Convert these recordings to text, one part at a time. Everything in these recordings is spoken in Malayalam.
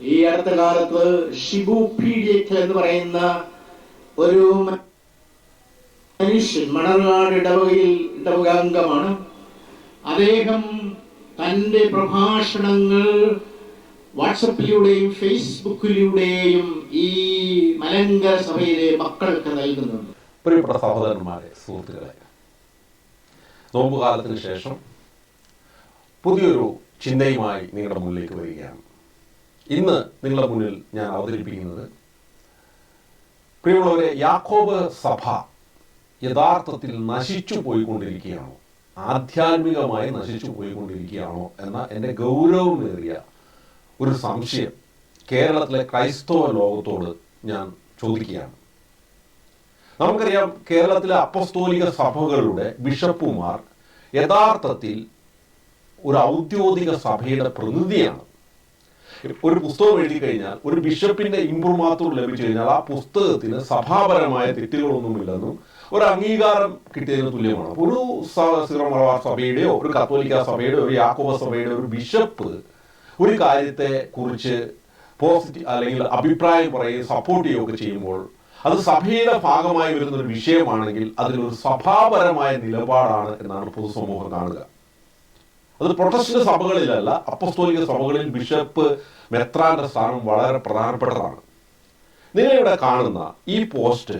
ഈ അടുത്ത കാലത്ത് ഷിബു പീഡിയറ്റ് എന്ന് പറയുന്ന ഒരു മനുഷ്യൻ മണർകാട് ഇടവകയിൽ ഇടവക അംഗമാണ് അദ്ദേഹം തന്റെ പ്രഭാഷണങ്ങൾ വാട്സപ്പിലൂടെയും ഫേസ്ബുക്കിലൂടെയും ഈ മലങ്കര സഭയിലെ മക്കൾക്ക് നൽകുന്നുണ്ട്. പ്രിയപ്പെട്ട സഹോദരന്മാരെ സുഹൃത്തുക്കളെ നോമ്പുകാലത്തിന് ശേഷം പുതിയൊരു ചിന്തയുമായി നിങ്ങളുടെ മുന്നിലേക്ക് വരികയാണ്. ഇന്ന് നിങ്ങളുടെ മുന്നിൽ ഞാൻ അവതരിപ്പിക്കുന്നത് പ്രിയമുള്ളവരെ യാക്കോബ് സഭ യഥാർത്ഥത്തിൽ നശിച്ചു പോയിക്കൊണ്ടിരിക്കുകയാണോ? ആധ്യാത്മികമായി നശിച്ചു പോയിക്കൊണ്ടിരിക്കുകയാണോ എന്ന എന്റെ ഗൗരവമേറിയ ഒരു സംശയം കേരളത്തിലെ ക്രൈസ്തവ ലോകത്തോട് ഞാൻ ചോദിക്കുകയാണ്. നമുക്കറിയാം കേരളത്തിലെ അപ്പസ്തോലിക സഭകളുടെ ബിഷപ്പുമാർ യഥാർത്ഥത്തിൽ ഒരു ഔദ്യോഗിക സഭയുടെ പ്രതിനിധിയാണ്. ഒരു പുസ്തകം എഴുതി കഴിഞ്ഞാൽ ഒരു ബിഷപ്പിന്റെ ഇമ്പ്രൂമാത്തൂർ ലഭിച്ചു കഴിഞ്ഞാൽ ആ പുസ്തകത്തിന് സഭാപരമായ തെറ്റുകളൊന്നുമില്ലെന്നും ഒരു അംഗീകാരം കിട്ടിയതിന് തുല്യമാണ്. ഒരു സ- സീറോ മലബാർ സഭയുടെയോ ഒരു കത്തോലിക്ക സഭയുടെയോ ഒരു യാക്കോബ സഭയുടെ ഒരു ബിഷപ്പ് ഒരു കാര്യത്തെ കുറിച്ച് പോസിറ്റീവ് അല്ലെങ്കിൽ അഭിപ്രായം പറയുകയും സപ്പോർട്ട് ചെയ്യുകയൊക്കെ ചെയ്യുമ്പോൾ അത് സഭയുടെ ഭാഗമായി വരുന്ന ഒരു വിഷയമാണെങ്കിൽ അതിലൊരു സഭാപരമായ നിലപാടാണ് എന്നാണ് പൊതുസമൂഹം കാണുക. അത് പ്രൊട്ടസ്റ്റന്റ് സഭകളിലല്ല അപ്പസ്തോലിക സഭകളിൽ ബിഷപ്പ് മെത്രാന്റെ സ്ഥാനം വളരെ പ്രധാനപ്പെട്ടതാണ്. നിങ്ങളിവിടെ കാണുന്ന ഈ പോസ്റ്റ്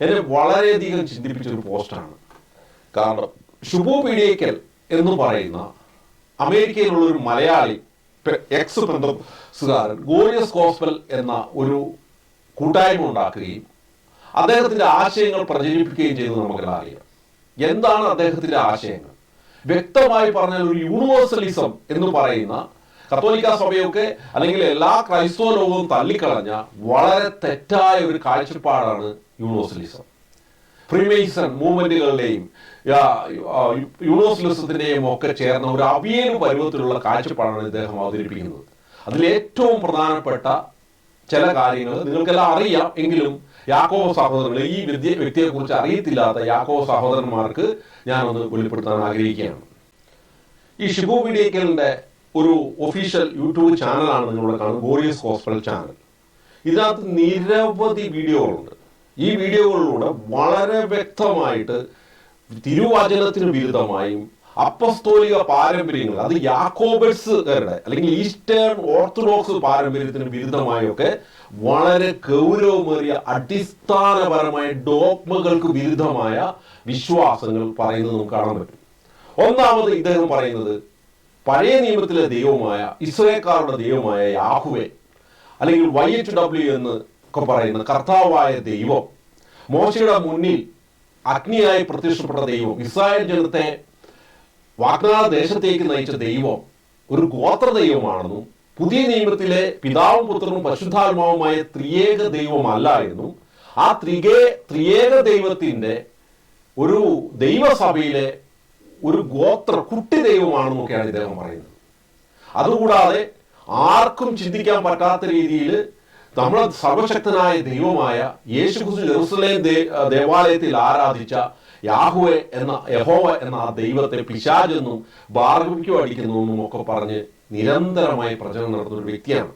എന്നെ വളരെയധികം ചിന്തിപ്പിച്ച ഒരു പോസ്റ്റാണ് കാരണം ഷുബു പീഡിയക്കൽ എന്ന് പറയുന്ന അമേരിക്കയിലുള്ള ഒരു മലയാളി എക്സ് ബന്ധുകാരൻ ഗോറിയസ് കോസ്പൽ എന്ന ഒരു കൂട്ടായ്മ ഉണ്ടാക്കുകയും അദ്ദേഹത്തിന്റെ ആശയങ്ങൾ പ്രചരിപ്പിക്കുകയും ചെയ്തത് നമുക്കെല്ലാം അറിയാം. എന്താണ് അദ്ദേഹത്തിന്റെ ആശയങ്ങൾ? വ്യക്തമായി പറഞ്ഞാൽ ഒരു യൂണിവേഴ്സലിസം എന്ന് പറയുന്ന കത്തോലിക്ക സഭയൊക്കെ അല്ലെങ്കിൽ എല്ലാ ക്രൈസ്തവ ലോകവും തള്ളിക്കളഞ്ഞ വളരെ തെറ്റായ ഒരു കാഴ്ചപ്പാടാണ് യൂണിവേഴ്സലിസം ഫ്രീമേസൺ മൂവ്മെന്റുകളുടെയും യൂണിവേഴ്സലിസത്തിന്റെയും ഒക്കെ ചേർന്ന ഒരു അവിയൽ പരുവത്തിലുള്ള കാഴ്ചപ്പാടാണ് ഇദ്ദേഹം അവതരിപ്പിക്കുന്നത്. അതിൽ ഏറ്റവും പ്രധാനപ്പെട്ട ചില കാര്യങ്ങൾ നിങ്ങൾക്കെല്ലാം അറിയാം എങ്കിലും യാക്കോബ സഹോദരങ്ങളെ ഈ വിദ്യ വ്യക്തിയെ കുറിച്ച് അറിയത്തില്ലാത്ത യാക്കോബ സഹോദരന്മാർക്ക് ഞാനൊന്ന് വെളിപ്പെടുത്താൻ ആഗ്രഹിക്കുകയാണ്. ഈ ഷിബു വീഡിയോക്കലിന്റെ ഒരു ഒഫീഷ്യൽ യൂട്യൂബ് ചാനലാണ് നിങ്ങളുടെ കാണുന്നത് ഗോറിയസ് ഹോസ്പിറ്റൽ ചാനൽ. ഇതിനകത്ത് നിരവധി വീഡിയോകളുണ്ട്. ഈ വീഡിയോകളിലൂടെ വളരെ വ്യക്തമായിട്ട് തിരുവചനത്തിന് വിരുദ്ധമായും അപ്പസ്തോലിക പാരമ്പര്യങ്ങൾ അത് യാക്കോബൽസുകാരുടെ അല്ലെങ്കിൽ ഈസ്റ്റേൺ ഓർത്തഡോക്സ് പാരമ്പര്യത്തിന് വിരുദ്ധമായൊക്കെ വളരെ ഗൗരവമേറിയ അടിസ്ഥാനപരമായ ഡോക്മകൾക്ക് വിരുദ്ധമായ വിശ്വാസങ്ങൾ പറയുന്നത് നമുക്ക് കാണാൻ പറ്റും. ഒന്നാമത് ഇദ്ദേഹം പറയുന്നത് പഴയ നിയമത്തിലെ ദൈവമായ ഇസ്രയേൽക്കാരുടെ ദൈവമായ യാഹുവെ അല്ലെങ്കിൽ വൈ എച്ച് ഡബ്ല്യു എന്ന് ഒക്കെ പറയുന്ന കർത്താവായ ദൈവം മോശയുടെ മുന്നിൽ അഗ്നിയായി പ്രത്യക്ഷപ്പെട്ട ദൈവം ഇസ്രായേൽ ജനത്തെ വാഗ്ദാന ദേശത്തേക്ക് നയിച്ച ദൈവം ഒരു ഗോത്ര ദൈവമാണെന്നും പുതിയ നിയമത്തിലെ പിതാവും പുത്രനും പശുദ്ധാത്മാവുമായ ത്രിയേക ദൈവമല്ല എന്നും ആ ത്രികേ ത്രിയേക ദൈവത്തിന്റെ ഒരു ദൈവസഭയിലെ ഒരു ഗോത്ര കുട്ടി ദൈവമാണെന്നൊക്കെയാണ് ഇദ്ദേഹം പറയുന്നത്. അതുകൂടാതെ ആർക്കും ചിന്തിക്കാൻ പറ്റാത്ത രീതിയിൽ നമ്മൾ സർവശക്തനായ ദൈവമായ യേശുക്രിസ്തു ജെറുസലേം ദേവാലയത്തിൽ ആരാധിച്ച യാഹുവെ എന്ന യഹോവ എന്ന ആ ദൈവത്തെ പിശാജെന്നും ബാർബിക്യു അടിക്കുന്നു എന്നും ഒക്കെ പറഞ്ഞ് നിരന്തരമായി പ്രചരണം നടത്തുന്ന ഒരു വ്യക്തിയാണ്.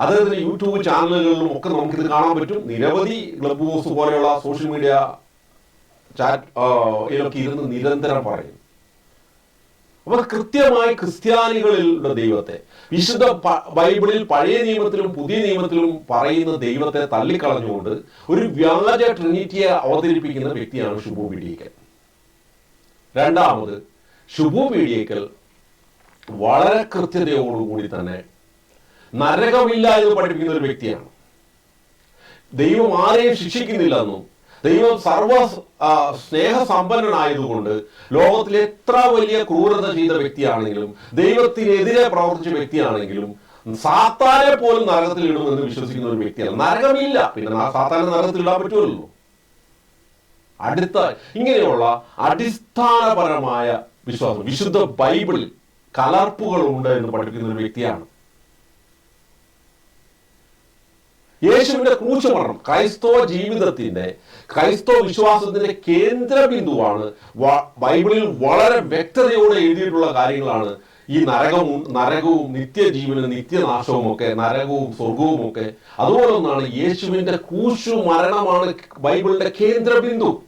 അദ്ദേഹത്തിന്റെ യൂട്യൂബ് ചാനലുകളിലും ഒക്കെ നമുക്കിത് കാണാൻ പറ്റും. നിരവധി ക്ലബ് ഹൗസ് പോലെയുള്ള സോഷ്യൽ മീഡിയ ചാറ്റ് ഇതിലൊക്കെ ഇരുന്ന് നിരന്തരം പറയും. അപ്പൊ കൃത്യമായി ക്രിസ്ത്യാനികളിലുള്ള ദൈവത്തെ വിശുദ്ധ ബൈബിളിൽ പഴയ നിയമത്തിലും പുതിയ നിയമത്തിലും പറയുന്ന ദൈവത്തെ തള്ളിക്കളഞ്ഞുകൊണ്ട് ഒരു വ്യാജ ട്രിനിറ്റിയെ അവതരിപ്പിക്കുന്ന വ്യക്തിയാണ് ശുഭു പീഡിയക്കൽ രണ്ടാമത് ശുഭു വളരെ കൃത്യതയോടുകൂടി തന്നെ നരകമില്ല എന്ന് പഠിപ്പിക്കുന്ന ഒരു വ്യക്തിയാണ്. ദൈവം ആരെയും ശിക്ഷിക്കുന്നില്ല എന്നും ദൈവം സർവ സ്നേഹസമ്പന്നനായതുകൊണ്ട് ലോകത്തിൽ എത്ര വലിയ ക്രൂരത ചെയ്ത വ്യക്തിയാണെങ്കിലും ദൈവത്തിനെതിരെ പ്രവർത്തിച്ച വ്യക്തിയാണെങ്കിലും സാത്താനെ പോലും നരകത്തിൽ ഇടുമെന്ന് വിശ്വസിക്കുന്ന ഒരു വ്യക്തിയാണ്. നരകമില്ല. പിന്നെ ആ സാത്താനെ നരകത്തിൽ ഇടാൻ പറ്റുമല്ലോ. അടുത്ത ഇങ്ങനെയുള്ള അടിസ്ഥാനപരമായ വിശ്വാസം വിശുദ്ധ ബൈബിളിൽ കലർപ്പുകളുണ്ട് എന്ന് പഠിപ്പിക്കുന്ന ഒരു വ്യക്തിയാണ്. യേശുവിന്റെ ക്രൂശമരണം ക്രൈസ്തവ ജീവിതത്തിന്റെ ക്രൈസ്തവ വിശ്വാസത്തിന്റെ കേന്ദ്ര ബിന്ദുവാണ് ബൈബിളിൽ വളരെ വ്യക്തതയോടെ എഴുതിയിട്ടുള്ള കാര്യങ്ങളാണ് ഈ നരകവും നരകവും നിത്യജീവനും നിത്യനാശവും ഒക്കെ നരകവും സ്വർഗവും ഒക്കെ. അതുപോലെ ഒന്നാണ് യേശുവിന്റെ ക്രൂശു മരണമാണ് ബൈബിളിന്റെ കേന്ദ്ര ബിന്ദു.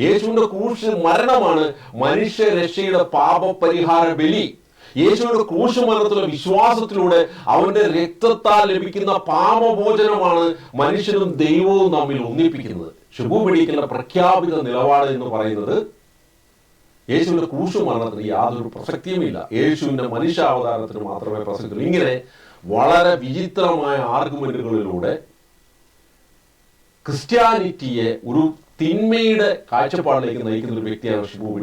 യേശുവിന്റെ ക്രൂശ് മരണമാണ് മനുഷ്യരക്ഷയുടെ പാപപരിഹാര ബലി. യേശുവിന്റെ ക്രൂശ് മരണത്തിലുള്ള വിശ്വാസത്തിലൂടെ അവന്റെ രക്തത്താൽ ലഭിക്കുന്ന പാപമോചനമാണ് മനുഷ്യനും ദൈവവും തമ്മിൽ ഒന്നിപ്പിക്കുന്നത്. ഷുബു പിടിക്കുന്ന പ്രഖ്യാപിത നിലപാട് എന്ന് പറയുന്നത് യേശുവിന്റെ ക്രൂശുമരണത്തിന് യാതൊരു പ്രസക്തിയുമില്ല. യേശുവിന്റെ മനുഷ്യാവതാരത്തിന് മാത്രമേ പ്രസക്തിയുള്ളൂ. ഇങ്ങനെ വളരെ വിചിത്രമായ ആർഗ്യുമെന്റുകളിലൂടെ ക്രിസ്ത്യാനിറ്റിയെ ഒരു തിന്മയുടെ കാഴ്ചപ്പാടിലേക്ക് നയിക്കുന്ന ഒരു വ്യക്തിയാണ് ഷിബു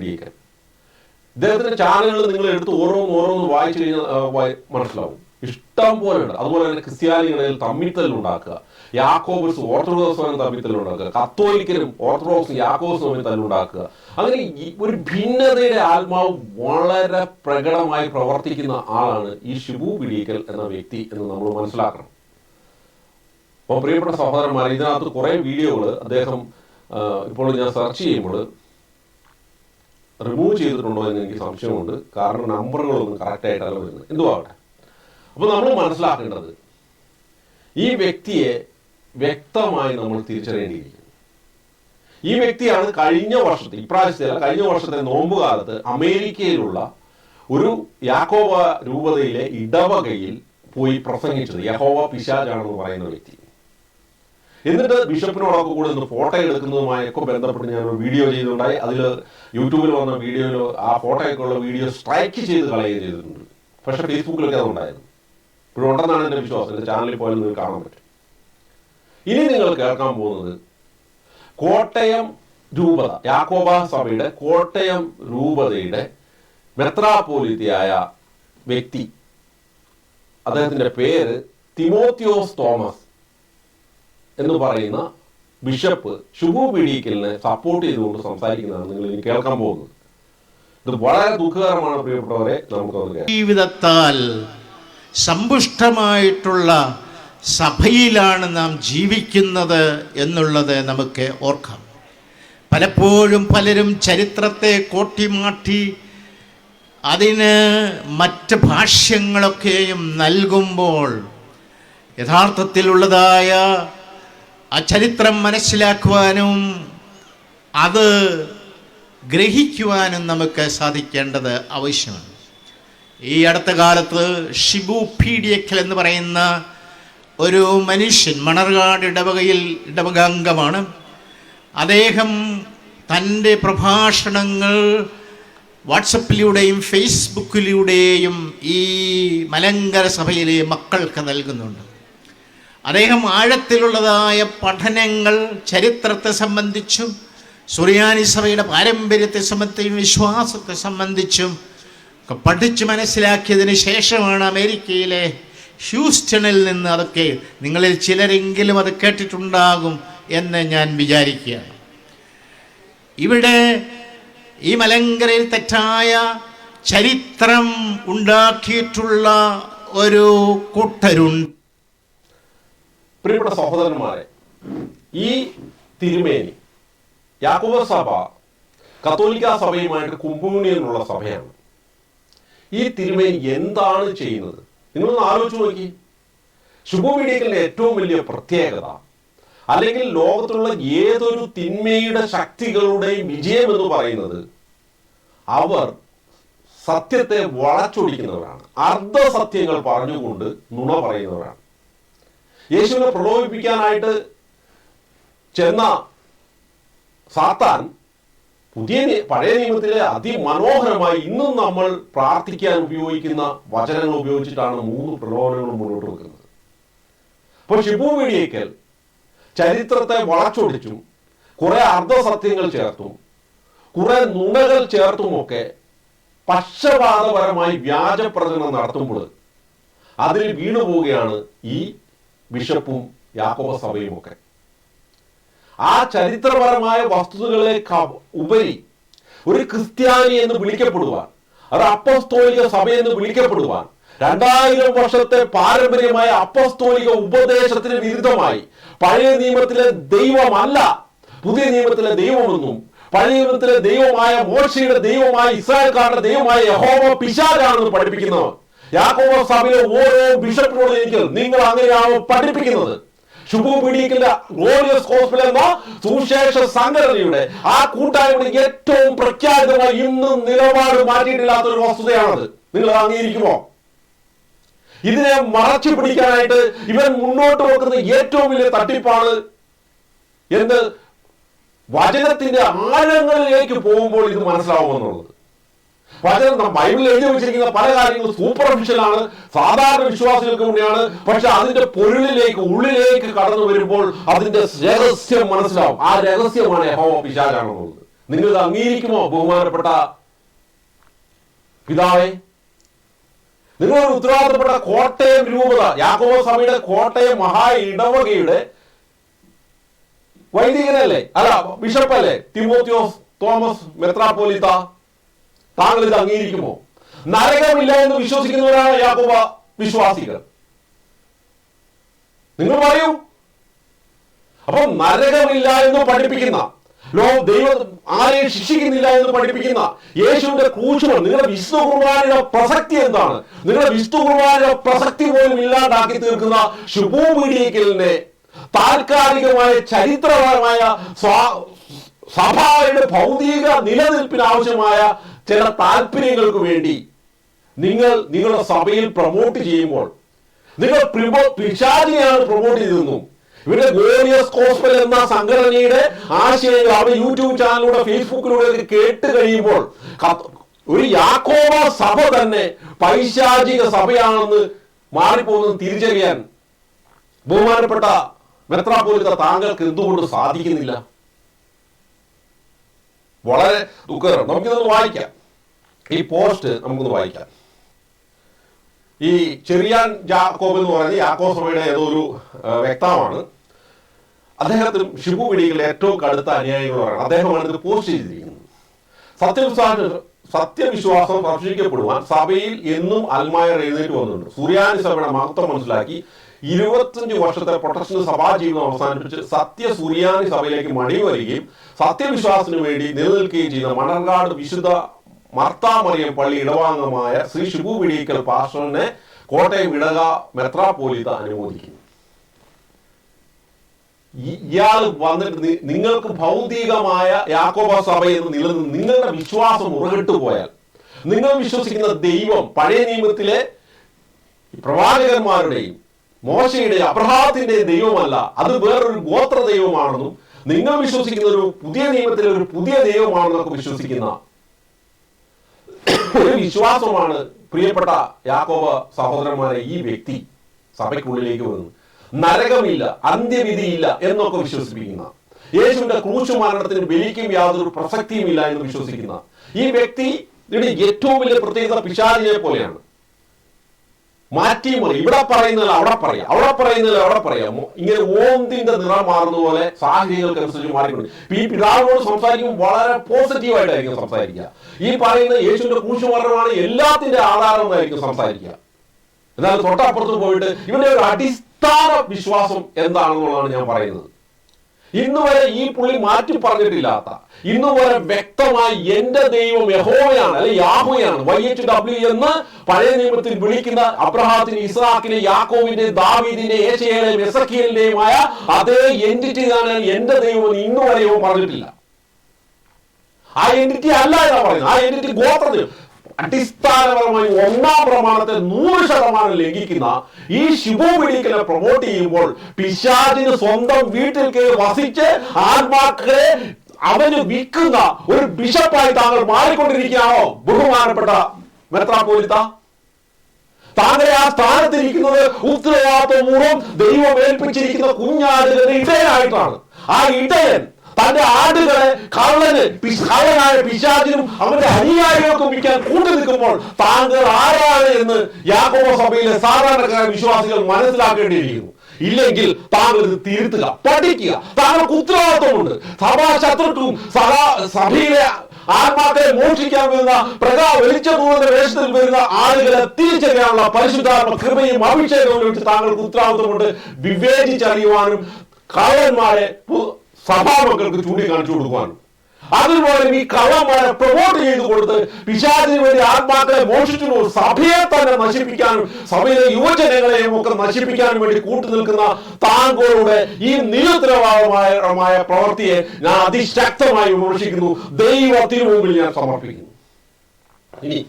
ഇദ്ദേഹത്തിന്റെ ചാനലുകൾ നിങ്ങൾ എടുത്ത് ഓരോന്ന് ഓരോന്ന് വായിച്ചു കഴിഞ്ഞാൽ മനസ്സിലാവും. ഇഷ്ടം പോലെ ഉണ്ട്. അതുപോലെ തന്നെ ക്രിസ്ത്യാനികളിൽ തമ്മിത്തൽ ഉണ്ടാക്കുക. യാക്കോബസ് ഓർത്തഡോക്സ് തമ്മിത്തൽ ഉണ്ടാക്കുക. കത്തോലിക്കലും ഓർത്തഡോക്സും യാക്കോബസും തമ്മിൽ തല്ലുണ്ടാക്കുക അങ്ങനെ ഒരു ഭിന്നതയുടെ ആത്മാവ് വളരെ പ്രകടമായി പ്രവർത്തിക്കുന്ന ആളാണ് ഈ ഷിബു പിടിക്കൽ എന്ന വ്യക്തി എന്ന് നമ്മൾ മനസ്സിലാക്കണം. അപ്പോൾ പ്രിയപ്പെട്ട സഹോദരന്മാർ ഇതിനകത്ത് കുറേ വീഡിയോകൾ അദ്ദേഹം ഇപ്പോൾ ഞാൻ സെർച്ച് ചെയ്യുമ്പോൾ റിമൂവ് ചെയ്തിട്ടുണ്ടോ എന്ന് എനിക്ക് സംശയമുണ്ട്. കാരണം നമ്പറുകളൊന്നും കറക്റ്റായിട്ടല്ല വരുന്നത്. എന്തുവാകട്ടെ അപ്പോൾ നമ്മൾ മനസ്സിലാക്കേണ്ടത് ഈ വ്യക്തിയെ വ്യക്തമായി നമ്മൾ തിരിച്ചറിയേണ്ടിയിരിക്കുന്നു. ഈ വ്യക്തിയാണ് കഴിഞ്ഞ വർഷത്തെ ഇപ്രാവശ്യത്തെ കഴിഞ്ഞ വർഷത്തെ നോമ്പ് കാലത്ത് അമേരിക്കയിലുള്ള ഒരു യാക്കോവ രൂപതയിലെ ഇടവകയിൽ പോയി പ്രസംഗിച്ചത്. യഹോവ പിശാജാണെന്ന് പറയുന്ന വ്യക്തി. എന്നിട്ട് ബിഷപ്പിനോടൊക്കെ കൂടെ ഒന്ന് ഫോട്ടോ എടുക്കുന്നതുമായൊക്കെ ബന്ധപ്പെട്ട് ഞാൻ ഒരു വീഡിയോ ചെയ്തിട്ടുണ്ടായി. അതിൽ യൂട്യൂബിൽ വന്ന വീഡിയോയിൽ ആ ഫോട്ടോയൊക്കെ ഉള്ള വീഡിയോ സ്ട്രൈക്ക് ചെയ്ത് കളയുകയും ചെയ്തിട്ടുണ്ട്. പക്ഷെ ഫേസ്ബുക്കിലൊക്കെ അതുണ്ടായിരുന്നു. ഇപ്പോഴും ഉണ്ടെന്നാണ് എന്റെ വിശ്വാസം. എന്റെ ചാനലിൽ പോലും നിങ്ങൾക്ക് കാണാൻ പറ്റും. ഇനി നിങ്ങൾ കേൾക്കാൻ പോകുന്നത് കോട്ടയം രൂപത യാക്കോബ സഭയുടെ കോട്ടയം രൂപതയുടെ മെത്രാപോലിത്തിയായ വ്യക്തി. അദ്ദേഹത്തിന്റെ പേര് തിമോത്തിയോസ് തോമസ്. എന്ന് പറയുന്ന ബിഷപ്പ് ശുഭു പിടിക്കലിനെ സപ്പോർട്ട് ചെയ്തുകൊണ്ട് സംസാരിക്കുന്നതാണ് നിങ്ങൾ ഇനി കേൾക്കാൻ പോകുന്നത്. ഇത് വളരെ ദുഃഖകരമാണ് പ്രിയപ്പെട്ടവരെ. നമുക്ക് ജീവിതത്താൽ സമ്പുഷ്ടമായിട്ടുള്ള സഭയിലാണ് നാം ജീവിക്കുന്നത് എന്നുള്ളത് നമുക്ക് ഓർക്കാം. പലപ്പോഴും പലരും ചരിത്രത്തെ കോട്ടിമാട്ടി അതിന് മറ്റ് ഭാഷ്യങ്ങളൊക്കെയും നൽകുമ്പോൾ യഥാർത്ഥത്തിലുള്ളതായ ആ ചരിത്രം മനസ്സിലാക്കുവാനും അത് ഗ്രഹിക്കുവാനും നമുക്ക് സാധിക്കേണ്ടത് ആവശ്യമാണ്. ഈ അടുത്ത കാലത്ത് ഷിബു പീഡിയക്കൽ എന്ന് പറയുന്ന ഒരു മനുഷ്യൻ മണർകാട് ഇടവകയിൽ ഇടവകാംഗമാണ്. അദ്ദേഹം തന്റെ പ്രഭാഷണങ്ങൾ വാട്സപ്പിലൂടെയും ഫേസ്ബുക്കിലൂടെയും ഈ മലങ്കര സഭയിലെ മക്കൾക്ക് നൽകുന്നുണ്ട്. അദ്ദേഹം ആഴത്തിലുള്ളതായ പഠനങ്ങൾ ചരിത്രത്തെ സംബന്ധിച്ചും സുറിയാനി സഭയുടെ പാരമ്പര്യത്തെ സംബന്ധിച്ചും വിശ്വാസത്തെ സംബന്ധിച്ചും ഒക്കെ പഠിച്ച് മനസ്സിലാക്കിയതിന് ശേഷമാണ് അമേരിക്കയിലെ ഹ്യൂസ്റ്റണിൽ നിന്ന് അതൊക്കെ നിങ്ങളിൽ ചിലരെങ്കിലും അത് കേട്ടിട്ടുണ്ടാകും എന്ന് ഞാൻ വിചാരിക്കുകയാണ്. ഇവിടെ ഈ മലങ്കരയിൽ തെറ്റായ ചരിത്രം ഉണ്ടാക്കിയിട്ടുള്ള ഒരു കൂട്ടരുണ്ട്. പ്രിയപ്പെട്ട സഹോദരന്മാരെ ഈ തിരുമേനി യാക്കോബ സഭ കത്തോലിക്ക സഭയുമായിട്ട് കുംഭൂണിയനുള്ള സഭയാണ്. ഈ തിരുമേനി എന്താണ് ചെയ്യുന്നത്? നിങ്ങളൊന്ന് ആലോചിച്ച് നോക്കി. ശുഭമീഡിയകളുടെ ഏറ്റവും വലിയ പ്രത്യേകത അല്ലെങ്കിൽ ലോകത്തുള്ള ഏതൊരു തിന്മയുടെ ശക്തികളുടെയും വിജയം എന്ന് പറയുന്നത് അവർ സത്യത്തെ വളച്ചൊടിക്കുന്നവരാണ്. അർദ്ധസത്യങ്ങൾ പറഞ്ഞുകൊണ്ട് നുണ പറയുന്നവരാണ്. യേശുവിനെ പ്രലോഭിപ്പിക്കാനായിട്ട് ചെന്ന സാത്താൻ പുതിയ പഴയ നിയമത്തിലെ അതിമനോഹരമായി ഇന്നും നമ്മൾ പ്രാർത്ഥിക്കാൻ ഉപയോഗിക്കുന്ന വചനങ്ങൾ ഉപയോഗിച്ചിട്ടാണ് മൂന്ന് പ്രലോഭനങ്ങളും മുന്നോട്ട് വെക്കുന്നത്. അപ്പോൾ ഷിബു വീഡിയേക്കൽ ചരിത്രത്തെ വളച്ചൊടിച്ചും കുറെ അർദ്ധസത്യങ്ങൾ ചേർത്തും കുറെ നുണകൾ ചേർത്തുമൊക്കെ പക്ഷപാതപരമായി വ്യാജപ്രചരണം നടത്തുമ്പോൾ അതിൽ വീണുപോവുകയാണ് ഈ ബിഷപ്പും യാക്കോബ സഭയും ഒക്കെ ആ ചരിത്രപരമായ വസ്തുതകളെ ഉപരി ഒരു ക്രിസ്ത്യാനി എന്ന് വിളിക്കപ്പെടുവാൻ അത് അപ്പസ്തോലിക സഭ എന്ന് വിളിക്കപ്പെടുവാൻ രണ്ടായിരം വർഷത്തെ പാരമ്പര്യമായ അപ്പസ്തോലിക ഉപദേശത്തിന് വിരുദ്ധമായി പഴയ നിയമത്തിലെ ദൈവമല്ല പുതിയ നിയമത്തിലെ ദൈവമെന്നും പഴയ നിയമത്തിലെ ദൈവമായ മോശയുടെ ദൈവമായ ഇസ്രായേൽക്കാരുടെ ദൈവമായ യഹോവ പിശാരാണെന്ന് പഠിപ്പിക്കുന്നവർ. യാക്കോബ സഭയിലെ ഓരോ ബിഷപ്പിനോട് എനിക്ക് നിങ്ങൾ അങ്ങനെയാണോ പഠിപ്പിക്കുന്നത്? എന്ന സുവിശേഷ സംഘടനയുടെ ആ കൂട്ടായ്മയുടെ ഏറ്റവും പ്രഖ്യാപിതമായി ഇന്നും നിലപാട് മാറ്റിയിട്ടില്ലാത്ത ഒരു വസ്തുതയാണത്. നിങ്ങൾ അംഗീകരിക്കുമോ? ഇതിനെ മറച്ചു പിടിക്കാനായിട്ട് ഇവൻ മുന്നോട്ട് വെക്കുന്ന ഏറ്റവും വലിയ തട്ടിപ്പാണ് എന്ന് വചനത്തിന്റെ ആഴങ്ങളിലേക്ക് പോകുമ്പോൾ ഇത് മനസ്സിലാവുമെന്നുള്ളത്. വചനം ബൈബിളിൽ എഴുതി വെച്ചിരിക്കുന്ന പല കാര്യങ്ങളും സൂപ്പർഫിഷ്യൽ ആണ്. സാധാരണ വിശ്വാസികൾക്ക് വേണ്ടിയാണ്. പക്ഷെ അതിന്റെ പൊരുളിലേക്ക് ഉള്ളിലേക്ക് കടന്നു വരുമ്പോൾ അതിന്റെ രഹസ്യം മനസ്സിലാവും. ആ രഹസ്യമാണ് യഹോവ പിശാചാണെന്നുള്ളത്. നിങ്ങൾ അംഗീകരിക്കുമോ ബഹുമാനപ്പെട്ട പിതാവേ? നിങ്ങളൊരു ഉത്തരവാദിത്തപ്പെട്ട കോട്ടയം രൂപത യാക്കോബ സഭയുടെ കോട്ടയം മഹാ ഇടവകയുടെ വൈദികനല്ലേ? അല്ല ബിഷപ്പല്ലേ? തിമോത്യോസ് തോമസ് മെത്രാപ്പോലിത്ത താങ്കൾ ഇത് അംഗീകരിക്കുമോ? നരകമില്ല എന്ന് വിശ്വസിക്കുന്നവരാണ് യാക്കോബ വിശ്വാസികൾ. നിങ്ങൾ പറയൂ. അപ്പൊ നരകമില്ല എന്ന് പഠിപ്പിക്കുന്ന ലോ ദൈവം ആരെയും ശിക്ഷിക്കുന്നില്ല എന്ന് പഠിപ്പിക്കുന്ന യേശുവിന്റെ ക്രൂശുകൾ നിങ്ങളുടെ വിശുദ്ധ കുർബാനയുടെ പ്രസക്തി എന്താണ്? നിങ്ങളുടെ വിശുദ്ധ കുർബാനയുടെ പ്രസക്തി പോലും ഇല്ലാണ്ടാക്കി തീർക്കുന്ന ശുഭൂപീഡിയക്കലിനെ താൽക്കാലികമായ ചരിത്രപരമായ സഭയുടെ ഭൗതിക നിലനിൽപ്പിന് ആവശ്യമായ ചില താല്പര്യങ്ങൾക്ക് വേണ്ടി നിങ്ങൾ നിങ്ങളുടെ സഭയിൽ പ്രൊമോട്ട് ചെയ്യുമ്പോൾ നിങ്ങൾ പ്രിമോ- പ്രൊമോട്ട് ചെയ്തിരുന്നു ഇവരുടെ ഗ്ലോറിയസ് കോസ്പൽ എന്ന സംഘടനയുടെ ആശയങ്ങൾ അവിടെ യൂട്യൂബ് ചാനലിലൂടെ ഫേസ്ബുക്കിലൂടെ കേട്ട് കഴിയുമ്പോൾ ഒരു യാക്കോബ സഭ തന്നെ പൈശാചിക സഭയാണെന്ന് മാറിപ്പോകുന്നത് തിരിച്ചറിയാൻ ബഹുമാനപ്പെട്ട മെത്രാപോലിത്ത താങ്കൾക്ക് എന്തുകൊണ്ട് സാധിക്കുന്നില്ല? വളരെ ദുഃഖകരം നമുക്കിതൊന്ന് വായിക്കാം. ഈ പോസ്റ്റ് നമുക്കൊന്ന് വായിക്കാം. ഈ ചെറിയാൻ ജാക്കോബ് എന്ന് പറയുന്നത് യാക്കോ സഭയുടെ ഏതോ ഒരു വ്യക്തമാണ്. അദ്ദേഹത്തിനും ഷിബു പിടികളുടെ ഏറ്റവും കടുത്ത അനുയായികളാണ് അദ്ദേഹമാണ് ഇത് പോസ്റ്റ് ചെയ്തിരിക്കുന്നത്. സത്യവിശ്വാസ സത്യവിശ്വാസം സംരക്ഷിക്കപ്പെടുവാൻ സഭയിൽ എന്നും അൽമായർ എഴുന്നേറ്റ് വന്നിട്ടുണ്ട്. സൂര്യാനി സഭയുടെ മഹത്വം മനസ്സിലാക്കി ഇരുപത്തഞ്ച് വർഷത്തെ പ്രൊട്ടസ്റ്റന്റ് സഭാ ജീവിതം അവസാനിപ്പിച്ച് സത്യ സൂര്യാനി സഭയിലേക്ക് മടങ്ങി വരികയും സത്യവിശ്വാസത്തിന് വേണ്ടി നിലനിൽക്കുകയും ചെയ്ത മണർകാട് വിശുദ്ധ മർത്താമറിയം പള്ളി ഇടവാംഗമായ ശ്രീ ഷിബു പിടിക്കൽ പാസ്റ്ററിനെ കോട്ടയം ഇടക മെത്രാപോലിത്ത അനുമോദിക്കുന്നു. ഇയാൾ വന്നിട്ട് നിങ്ങൾക്ക് ഭൗതികമായ യാക്കോബ സഭയിൽ നിലനിന്ന് നിങ്ങളുടെ വിശ്വാസം ഉറങ്ങിട്ട് പോയാൽ നിങ്ങൾ വിശ്വസിക്കുന്ന ദൈവം പഴയ നിയമത്തിലെ പ്രവാചകന്മാരുടെയും മോശയുടെയും അബ്രഹാത്തിന്റെ ദൈവമല്ല അത് വേറൊരു ഗോത്ര ദൈവമാണെന്നും നിങ്ങൾ വിശ്വസിക്കുന്ന ഒരു പുതിയ നിയമത്തിലെ ഒരു പുതിയ ദൈവമാണെന്നൊക്കെ വിശ്വസിക്കുന്ന ഒരു വിശ്വാസമാണ് പ്രിയപ്പെട്ട യാക്കോബ സഹോദരന്മാരെ ഈ വ്യക്തി സഭയ്ക്കുള്ളിലേക്ക് വന്നു നരകമില്ല അന്ത്യവിധിയില്ല എന്നൊക്കെ വിശ്വസിപ്പിക്കുന്ന. യേശുവിന്റെ ക്രൂശു മരണത്തിന് ബലിക്കും യാതൊരു പ്രസക്തിയും ഇല്ല എന്ന് വിശ്വസിക്കുന്ന. ഈ വ്യക്തി ഏറ്റവും വലിയ പ്രത്യേകത പിശാചിനെ പോലെയാണ്. മാറ്റി മറി ഇവിടെ പറയുന്നത് അവിടെ പറയാം. അവിടെ പറയുന്നത് അവിടെ പറയാം. ഇങ്ങനെ ഓന്തിന്റെ നിറം മാറുന്ന പോലെ സാഹചര്യങ്ങൾക്ക് അനുസരിച്ച് മാറിക്കൊണ്ട്. ഈ പിതാവിനോട് സംസാരിക്കുമ്പോൾ വളരെ പോസിറ്റീവായിട്ടായിരിക്കും സംസാരിക്കുക. ഈ പറയുന്ന യേശുവിന്റെ കൂശുമരണമാണ് എല്ലാത്തിന്റെ ആധാരം എന്നായിരിക്കും സംസാരിക്കുക. എന്നാൽ തൊട്ടപ്പുറത്ത് പോയിട്ട് ഇവന്റെ ഒരു അടിസ്ഥാന വിശ്വാസം എന്താണെന്നുള്ളതാണ് ഞാൻ പറയുന്നത്. ഇന്ന് വരെ ഈ പുള്ളി മാറ്റി പറഞ്ഞിട്ടില്ലാത്ത ഇന്ന് വരെ വ്യക്തമായി എന്റെ ദൈവം യഹോവയാണ് അല്ലെ യാഹോയാണ് വൈ എച്ച് ഡബ്ല്യു എന്ന് പഴയ നിയമത്തിൽ വിളിക്കുന്ന അബ്രഹാത്തിന് ഇസ്രാഖിനെ യാക്കോവിന്റെ ദാവീദിന്റെ ഏഷ്യയിലെയും എസക്കിയലിന്റെയുമായ അതേ എന്റിറ്റി ആണ് എന്റെ ദൈവം എന്ന് ഇന്ന് പറഞ്ഞിട്ടില്ല. ആ എന്റിറ്റി അല്ല എന്നാ പറയുന്നത്. ആ എന്റിറ്റി ഗോത്രത്തിൽ അടിസ്ഥാനപരമായി ഒന്നാം പ്രമാണത്തെ നൂറ് ശതമാനം ലംഘിക്കുന്ന ഈ ശിവു പിടിക്കലെ പ്രൊമോട്ട് ചെയ്യുമ്പോൾ പിശാചിന് സ്വന്തം വീട്ടിൽ കയറി വസിച്ച് ആത്മാക്കളെ അവന് വിൽക്കുന്ന ഒരു ബിഷപ്പായി താങ്കൾ മാറിക്കൊണ്ടിരിക്കുകയാണോ? ബഹുമാനപ്പെട്ട മെത്രാപോലിത്ത താങ്കളെ ആ സ്ഥാനത്തിരിക്കുന്നത് ഉത്തരവാദിത്വപൂർവം ദൈവം ഏൽപ്പിച്ചിരിക്കുന്ന കുഞ്ഞാടുകളുടെ ഇടയനായിട്ടാണ്. ആ ഇടയൻ തന്റെ ആടുകളെ കള്ളന് കള്ളനായ പിശാചിനും അവന്റെ അനുയായികൾക്കും വിൽക്കാൻ കൂട്ടു നിൽക്കുമ്പോൾ താങ്കൾ ആരാണ് എന്ന് യാക്കോബ സഭയിലെ സാധാരണക്കാരായ വിശ്വാസികൾ മനസ്സിലാക്കേണ്ടിയിരിക്കുന്നു. ഇല്ലെങ്കിൽ താങ്കൾ ഇത് തിരുത്തുക പഠിക്കുക. താങ്കൾക്ക് ഉത്തരവാദിത്വമുണ്ട്. സഭാ ശത്രുക്കളും സഭാ സഭയിലെ ആത്മാക്കളെ മോഷിക്കാൻ വരുന്ന പ്രകാ വെളിച്ചതൂർന്ന വേഷത്തിൽ വരുന്ന ആളുകളെ തിരിച്ചറിയാനുള്ള പരിശുദ്ധാത്മ കൃപയും അഭിഷേകവും വെച്ച് താങ്കൾക്ക് ഉത്തരവാദിത്വമുണ്ട്. വിവേചിച്ചറിയുവാനും കള്ളന്മാരെ സഭാമക്കൾക്ക് ചൂണ്ടിക്കാണിച്ചു കൊടുക്കുവാണ് അതുപോലെ ഈ കള്ളന്മാരെ പ്രൊമോട്ട് ചെയ്ത് കൊടുത്ത് പിശാചിന് വേണ്ടി ആത്മാക്കളെ മോഷിച്ചു. സഭയെ തന്നെ നശിപ്പിക്കാനും സഭയിലെ യുവജനങ്ങളെയും ഒക്കെ നശിപ്പിക്കാനും വേണ്ടി കൂട്ടു നിൽക്കുന്ന താങ്കളുടെ ഈ നിരുത്തരവാദമായ പ്രവൃത്തിയെ ഞാൻ അതിശക്തമായി വിമർശിക്കുന്നു ദൈവത്തിന് മുമ്പിൽ ഞാൻ സമർപ്പിക്കുന്നു ഇനി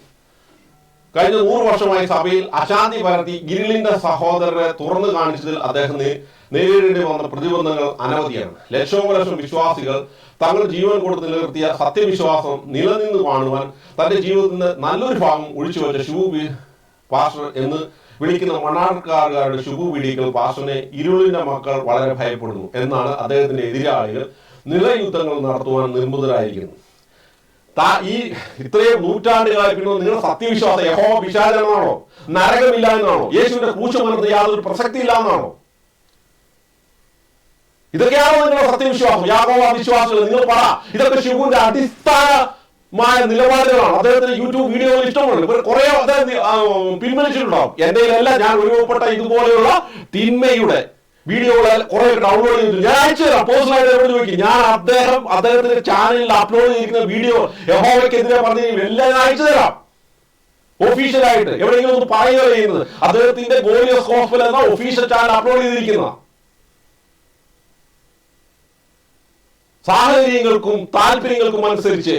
കഴിഞ്ഞ നൂറ് വർഷമായി സഭയിൽ അശാന്തി പരത്തി ഗിരിലിന്റെ സഹോദരനെ തുറന്നു കാണിച്ചതിൽ അദ്ദേഹത്തിന് നേരിടേണ്ടി വന്ന പ്രതിബന്ധങ്ങൾ അനവധിയാണ്. ലക്ഷോപലക്ഷം വിശ്വാസികൾ തങ്ങളുടെ ജീവൻ കൊടുത്ത് നിലനിർത്തിയ സത്യവിശ്വാസം നിലനിന്ന് കാണുവാൻ തന്റെ ജീവിതത്തിന്റെ നല്ലൊരു ഭാഗം ഒഴിച്ചു വെച്ച ശിവു പാസ്റ്റർ എന്ന് വിളിക്കുന്ന മണ്ണാർക്കാരുകാരുടെ ശുഭു വിളിക്കൽ പാസ്റ്ററിനെ ഇരുളിന്റെ മക്കൾ വളരെ ഭയപ്പെടുന്നു എന്നാണ് അദ്ദേഹത്തിന്റെ എതിരാളികൾ നിലയുദ്ധങ്ങൾ നടത്തുവാൻ നിർമ്മിതരായിരിക്കുന്നത് താ ഈ ഇത്രയും നൂറ്റാണ്ടുകളായി പിന്നെ നിങ്ങളുടെ സത്യവിശ്വാസം യഹോ വിശാലനാണോ നരകമില്ല എന്നാണോ? യേശുവിന്റെ ക്രൂശ് മരണത്തിന് യാതൊരു പ്രസക്തി ഇല്ല എന്നാണോ? ഇതൊക്കെയാണോ നിങ്ങളുടെ സത്യവിശ്വാസം യാഗോവ വിശ്വാസികൾ നിങ്ങൾ പറ. ഇതൊക്കെ ശിവുവിന്റെ അടിസ്ഥാനമായ നിലപാടുകളാണ്. അദ്ദേഹത്തിന് യൂട്യൂബ് വീഡിയോകൾ ഇഷ്ടമുണ്ട്. കുറെ അദ്ദേഹം പിൻവലിച്ചിട്ടുണ്ടാവും. എന്റെ കയ്യിലെല്ലാം ഞാൻ ഒഴിവപ്പെട്ട ഇതുപോലെയുള്ള തിന്മയുടെ വീഡിയോകൾ കുറെ ഡൗൺലോഡ് ചെയ്തു ഞാൻ അയച്ചു തരാം. പേഴ്സണലായിട്ട് എന്നോട് ചോദിക്കും ഞാൻ അദ്ദേഹം അദ്ദേഹത്തിന്റെ ചാനലിൽ അപ്ലോഡ് ചെയ്തിരിക്കുന്ന വീഡിയോ യഹോവയ്ക്കെതിരെ പറഞ്ഞു എല്ലാം ഞാൻ അയച്ചു തരാം. ഒഫീഷ്യലായിട്ട് എവിടെയെങ്കിലും ഒന്ന് പറയുക ചെയ്യുന്നത്. അദ്ദേഹത്തിന്റെ ഗോലിയസ് ഹോസ്പിറ്റൽ എന്ന ഒഫീഷ്യൽ ചാനൽ അപ്ലോഡ് ചെയ്തിരിക്കുന്ന സാഹചര്യങ്ങൾക്കും താല്പര്യങ്ങൾക്കും അനുസരിച്ച്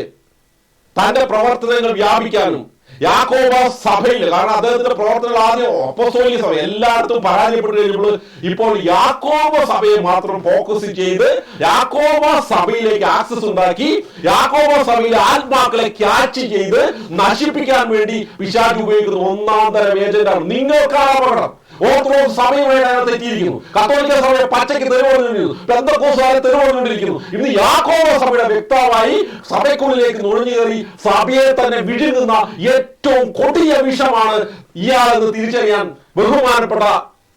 തന്റെ പ്രവർത്തനങ്ങൾ വ്യാപിക്കാനും യാക്കോബ സഭയിൽ കാരണം അദ്ദേഹത്തിന്റെ പ്രവർത്തനങ്ങൾ ആദ്യം ഒപ്പസോലി സഭ എല്ലായിടത്തും പരാജയപ്പെട്ടു കഴിഞ്ഞപ്പോൾ ഇപ്പോൾ യാക്കോബ സഭയെ മാത്രം ഫോക്കസ് ചെയ്ത് യാക്കോബ സഭയിലേക്ക് ആക്സസ് ഉണ്ടാക്കി യാക്കോബ സഭയിലെ ആത്മാക്കളെ ക്യാച്ച് ചെയ്ത് നശിപ്പിക്കാൻ വേണ്ടി പിശാച് ഉപയോഗിക്കുന്ന ഒന്നാം തരം ഏജന്റാണ് നിങ്ങൾക്കാണ് അപകടം. ഓർത്തഡോക്സ് സഭയുമായി അയാൾ തെറ്റിയിരിക്കുന്നു. കത്തോലിക്ക സഭയെ പച്ചയ്ക്ക് തെരുവോണ്ടിരിക്കുന്നു പെന്തക്കോസുകാരെ തെരുവോണ്ടിരിക്കുന്നു ഇന്ന് യാക്കോബ സഭയുടെ വ്യക്തമായി സഭയ്ക്കുള്ളിലേക്ക് നുഴഞ്ഞു കയറി സഭയെ തന്നെ വിഴുങ്ങുന്ന ഏറ്റവും കൊടിയ വിഷമാണ് ഇയാളെന്ന് തിരിച്ചറിയാൻ ബഹുമാനപ്പെട്ട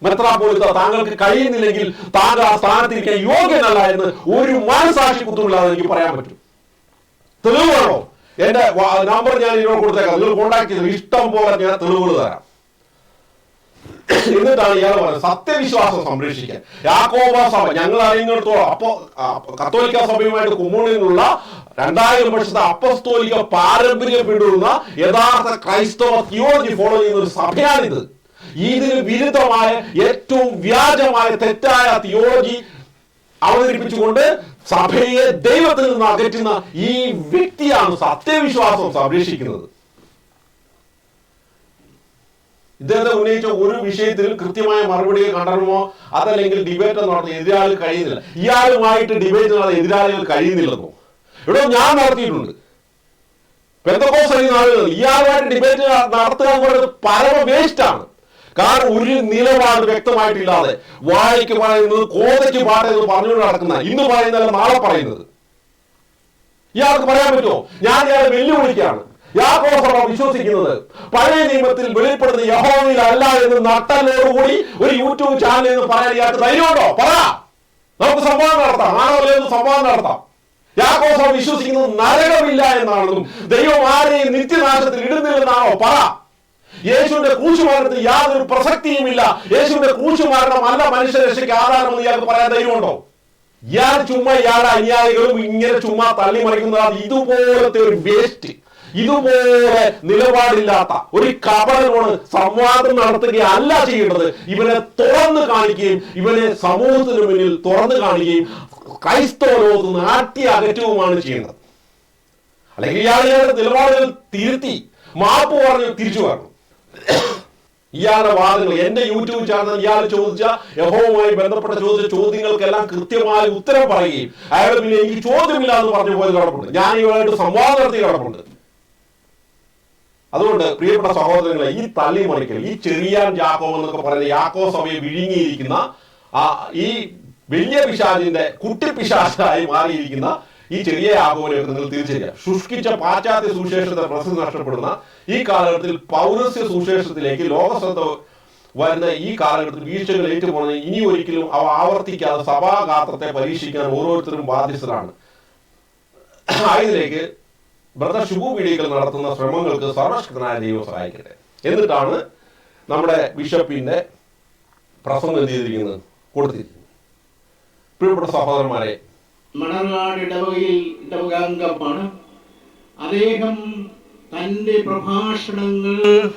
മെത്രാപോലിത്ത താങ്കൾക്ക് കഴിയുന്നില്ലെങ്കിൽ താങ്കൾ ആ സ്ഥാനത്തിരിക്കാൻ യോഗ്യനല്ല എന്ന് ഒരു മനസാക്ഷി കുത്തുമില്ലാതെ എനിക്ക് പറയാൻ പറ്റും. തെളിവാണോ എന്റെ നമ്പർ ഞാൻ ഇതിനോട് കൊടുത്തേക്കാം. നിങ്ങൾ കോൺടാക്ട് ചെയ്തു? ഇഷ്ടം പോലെ ഞാൻ തെളിവുകൾ തരാം. എന്നിട്ടാണ് ഇയാൾ പറയുന്നത് സത്യവിശ്വാസം സംരക്ഷിക്കാൻ. യാക്കോബ സഭ ഞങ്ങൾ അറിയുന്നിടത്തോളം അപ്പോ കത്തോലിക്ക സഭയുമായിട്ട് കുമ്മുണിലുള്ള രണ്ടായിരം വർഷത്തെ അപ്പസ്തോലിക പാരമ്പര്യം പിന്തുടരുന്ന യഥാർത്ഥ ക്രൈസ്തവ തിയോളജി ഫോളോ ചെയ്യുന്ന ഒരു സഭയാണിത്. ഇതിന് വിരുദ്ധമായ ഏറ്റവും വ്യാജമായ തെറ്റായ തിയോളജി അവതരിപ്പിച്ചുകൊണ്ട് സഭയെ ദൈവത്തിൽ നിന്ന് അകറ്റുന്ന ഈ വ്യക്തിയാണ് സത്യവിശ്വാസം സംരക്ഷിക്കുന്നത്. ഇദ്ദേഹത്തെ ഉന്നയിച്ച ഒരു വിഷയത്തിൽ കൃത്യമായ മറുപടികൾ കണ്ടണമോ അതല്ലെങ്കിൽ ഡിബേറ്റ് നടത്തി എതിരാളികൾ കഴിയുന്നില്ല. ഇയാളുമായിട്ട് ഡിബേറ്റ് നടത്തി എതിരാളികൾ കഴിയുന്നില്ലെന്നോ? ഇവിടെ ഞാൻ നടത്തിയിട്ടുണ്ട്. പെന്തക്കോസ് അറിയുന്ന ആളുകൾ ഇയാളുമായിട്ട് ഡിബേറ്റ് നടത്തുക എന്ന് പറയുന്നത് പരമ വേസ്റ്റ് ആണ്. കാരണം ഒരു നിലപാട് വ്യക്തമായിട്ടില്ലാതെ വാഴയ്ക്ക് പറയുന്നത് കോതയ്ക്ക് പാട്ടെന്ന് പറഞ്ഞുകൊണ്ട് നടക്കുന്ന ഇന്ന് പറയുന്നതല്ല നാളെ പറയുന്നത്. ഇയാൾക്ക് പറയാൻ പറ്റുമോ? ഞാൻ ഇയാളെ വെല്ലുവിളിക്കാണ് യാക്കോസഭ വിശ്വസിക്കുന്നത്. പഴയ നിയമത്തിൽ വെളിപ്പെടുന്ന യഹോവയിൽ അല്ല എന്ന് നട്ടലോടുകൂടി ഒരു യൂട്യൂബ് ചാനൽ എന്ന് ഇയാൾക്ക് ധൈര്യമുണ്ടോ? പറ. നമുക്ക് സംവാദം നടത്താം. ആണോ സംവാദം നടത്താം. യാക്കോസഭ വിശ്വസിക്കുന്നത് നരകമില്ല എന്നാണെന്നും ദൈവം ആരെയും നിത്യനാശത്തിൽ ഇടുന്നില്ലെന്നാണോ? പറ. യേശുവിന്റെ ക്രൂശുമാരണത്തിന് യാതൊരു പ്രസക്തിയുമില്ല. യേശുവിന്റെ ക്രൂശുമാരണം അല്ല മനുഷ്യ രക്ഷയ്ക്ക് ആധാരമെന്ന് ഇയാൾക്ക് പറയാൻ ധൈര്യമുണ്ടോ? ഇയാൾ ചുമ്മാ ഇയാളുടെ അനുയായികളും ഇങ്ങനെ ചുമ്മാ തള്ളി മറിക്കുന്നതാണ് ഇതുപോലത്തെ ഒരു വേസ്റ്റ് ഇതുപോലെ നിലപാടില്ലാത്ത ഒരു കപടനോട് സംവാദം നടത്തുകയല്ല ചെയ്യേണ്ടത്. ഇവനെ തുറന്നു കാണിക്കുകയും ഇവനെ സമൂഹത്തിന് മുന്നിൽ തുറന്നു കാണിക്കുകയും ക്രൈസ്തവ ലോകത്ത് നാട്ടി അകറ്റവുമാണ് ചെയ്യേണ്ടത് അല്ലെങ്കിൽ ഇയാളുടെ നിലപാടുകൾ തിരുത്തി മാപ്പ് പറഞ്ഞ് തിരിച്ചു വരണം. ഇയാളുടെ വാദങ്ങൾ എന്റെ യൂട്യൂബ് ചാനൽ ഇയാൾ ചോദിച്ച യഹോവുമായി ബന്ധപ്പെട്ട ചോദിച്ച ചോദ്യങ്ങൾക്കെല്ലാം കൃത്യമായി ഉത്തരം പറയുകയും അയാൾ പിന്നെ എനിക്ക് ചോദ്യമില്ല എന്ന് പറഞ്ഞു പോയത് കിടപ്പുണ്ട്. ഞാൻ ഇവരായിട്ട് സംവാദം നടത്തി കിടപ്പുണ്ട്. അതുകൊണ്ട് പ്രിയപ്പെട്ട സഹോദരങ്ങളെ ഈ തള്ളി മറിക്കൽ ഈ ചെറിയാൻ യാക്കോ എന്നൊക്കെ പറയുന്ന യാക്കോ സഭയെ വിഴുങ്ങിയിരിക്കുന്ന ആ ഈ വലിയ പിശാചിന്റെ കുട്ടി പിശാചായി മാറിയിരിക്കുന്ന ഈ ചെറിയ യാക്കോവിനെയൊക്കെ നിങ്ങൾ തിരിച്ചറിയുക. ശുഷ്കിച്ച പാശ്ചാത്യ സുശേഷത്തെ പ്രസിദ്ധി നഷ്ടപ്പെടുന്ന ഈ കാലഘട്ടത്തിൽ പൗരസ്യ സുവിശേഷത്തിലേക്ക് ലോകശ്രദ്ധ വരുന്ന ഈ കാലഘട്ടത്തിൽ വീഴ്ചകൾ ഏറ്റുപോകുന്ന ഇനി ഒരിക്കലും അവ ആവർത്തിക്കാതെ സഭാഗാത്രത്തെ പരീക്ഷിക്കാൻ ഓരോരുത്തരും ബാധ്യസ്ഥരാണ്. ആയതിലേക്ക് ബ്രദർ ശുഭു പീഡികൾ നടത്തുന്ന ശ്രമങ്ങൾക്ക് സർവശക്തനായ ദൈവം സഹായിക്കട്ടെ. എന്നിട്ടാണ് നമ്മുടെ ബിഷപ്പിന്റെ പ്രസംഗം ചെയ്തിരിക്കുന്നത്? കൊടുത്തിരിക്കുന്നത്. പ്രിയപ്പെട്ട സഹോദരന്മാരെ ഇടവകയിൽ അദ്ദേഹം തന്റെ പ്രഭാഷണങ്ങൾ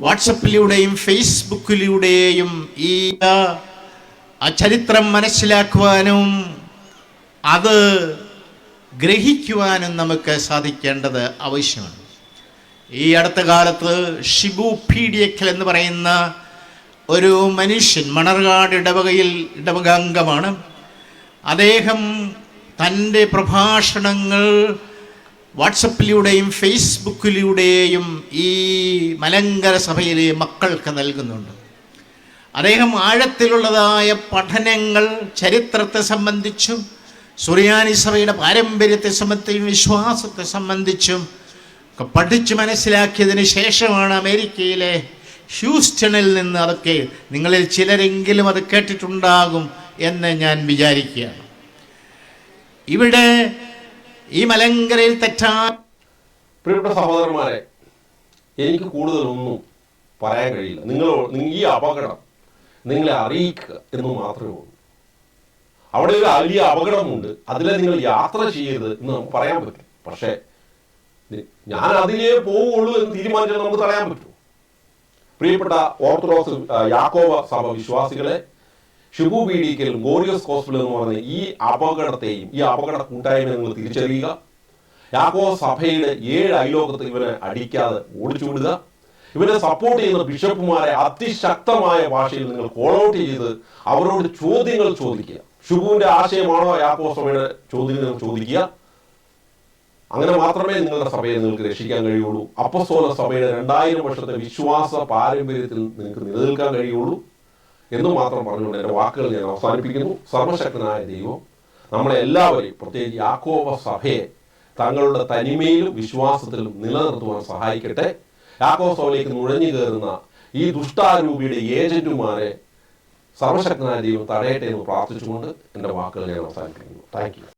വാട്സപ്പിലൂടെയും ഫേസ്ബുക്കിലൂടെയും ഈ ആ ചരിത്രം മനസ്സിലാക്കുവാനും അത് ഗ്രഹിക്കുവാനും നമുക്ക് സാധിക്കേണ്ടത് ആവശ്യമാണ്. ഈ അടുത്ത കാലത്ത് ഷിബു പീഡിയക്കൽ എന്ന് പറയുന്ന ഒരു മനുഷ്യൻ മണർകാട് ഇടവകയിൽ ഇടവകാംഗമാണ്. അദ്ദേഹം തന്റെ പ്രഭാഷണങ്ങൾ വാട്സപ്പിലൂടെയും ഫേസ്ബുക്കിലൂടെയും ഈ മലങ്കര സഭയിലെ മക്കൾക്ക് നൽകുന്നുണ്ട്. അദ്ദേഹം ആഴത്തിലുള്ളതായ പഠനങ്ങൾ ചരിത്രത്തെ സംബന്ധിച്ചും സുറിയാനി സഭയുടെ പാരമ്പര്യത്തെ സംബന്ധിച്ചും വിശ്വാസത്തെ സംബന്ധിച്ചും ഒക്കെ പഠിച്ച് മനസ്സിലാക്കിയതിന് ശേഷമാണ് അമേരിക്കയിലെ ഹ്യൂസ്റ്റണിൽ നിന്ന് അതൊക്കെ നിങ്ങളിൽ ചിലരെങ്കിലും അത് കേട്ടിട്ടുണ്ടാകും എന്ന് ഞാൻ വിചാരിക്കുകയാണ്. ഇവിടെ ഈ മലങ്കരയിൽ തെറ്റാ പ്രിയപ്പെട്ട സഹോദരന്മാരെ എനിക്ക് കൂടുതലൊന്നും പറയാൻ കഴിയില്ല. നിങ്ങൾ ഈ അപകടം നിങ്ങളെ അറിയിക്കുക എന്ന് മാത്രമേ ഉള്ളൂ. അവിടെ ഒരു വലിയ അപകടമുണ്ട്. അതിലെ നിങ്ങൾ യാത്ര ചെയ്യരുത് എന്ന് നമുക്ക് പറയാൻ പറ്റും. പക്ഷേ ഞാൻ അതിലേ പോവുള്ളൂ എന്ന് തീരുമാനിച്ചാൽ നമുക്ക് തടയാൻ പറ്റും പ്രിയപ്പെട്ട ഓർത്തഡോക്സ് യാക്കോവ സഭ വിശ്വാസികളെ ഷിബു പീഡിക്കൽ ഗോറിയസ് ഹോസ്പിറ്റൽ എന്ന് പറഞ്ഞ ഈ അപകടത്തെയും ഈ അപകട കൂട്ടായ്മ നിങ്ങൾ തിരിച്ചറിയുക. യാക്കോ സഭയുടെ ഏഴ് അയലോകത്ത് ഇവനെ അടിക്കാതെ ഓടിച്ചു വിടുക ഇവനെ സപ്പോർട്ട് ചെയ്യുന്ന ബിഷപ്പുമാരെ അതിശക്തമായ ഭാഷയിൽ നിങ്ങൾ കോൾ ഔട്ട് ചെയ്ത് അവരോട് ചോദ്യങ്ങൾ ചോദിക്കുക. ഷുബുവിന്റെ ആശയമാണോ യാക്കോ സഭയുടെ ചോദ്യങ്ങൾ ചോദിക്കുക? അങ്ങനെ മാത്രമേ നിങ്ങളുടെ സഭയെ നിങ്ങൾക്ക് രക്ഷിക്കാൻ കഴിയുള്ളൂ. അപ്പസ്തോല സഭയുടെ രണ്ടായിരം വർഷത്തെ വിശ്വാസ പാരമ്പര്യത്തിൽ നിങ്ങൾക്ക് നിലനിൽക്കാൻ കഴിയുള്ളൂ എന്ന് മാത്രം പറഞ്ഞുകൊണ്ട് എന്റെ വാക്കുകൾ ഞാൻ അവസാനിപ്പിക്കുന്നു. സർവശക്തനായ ദൈവം നമ്മളെ എല്ലാവരെയും പ്രത്യേകിച്ച് യാക്കോബ സഭയെ തങ്ങളുടെ തനിമയിലും വിശ്വാസത്തിലും നിലനിർത്തുവാൻ സഹായിക്കട്ടെ. യാക്കോബ സഭയിലേക്ക് നുഴഞ്ഞു കയറുന്ന ഈ ദുഷ്ടാരൂപിയുടെ ഏജന്റുമാരെ സർവശക്തനായ ദൈവം തടയട്ടെ എന്ന് പ്രാർത്ഥിച്ചുകൊണ്ട് എന്റെ വാക്കുകൾ ഞാൻ അവസാനിപ്പിക്കുന്നു. Thank you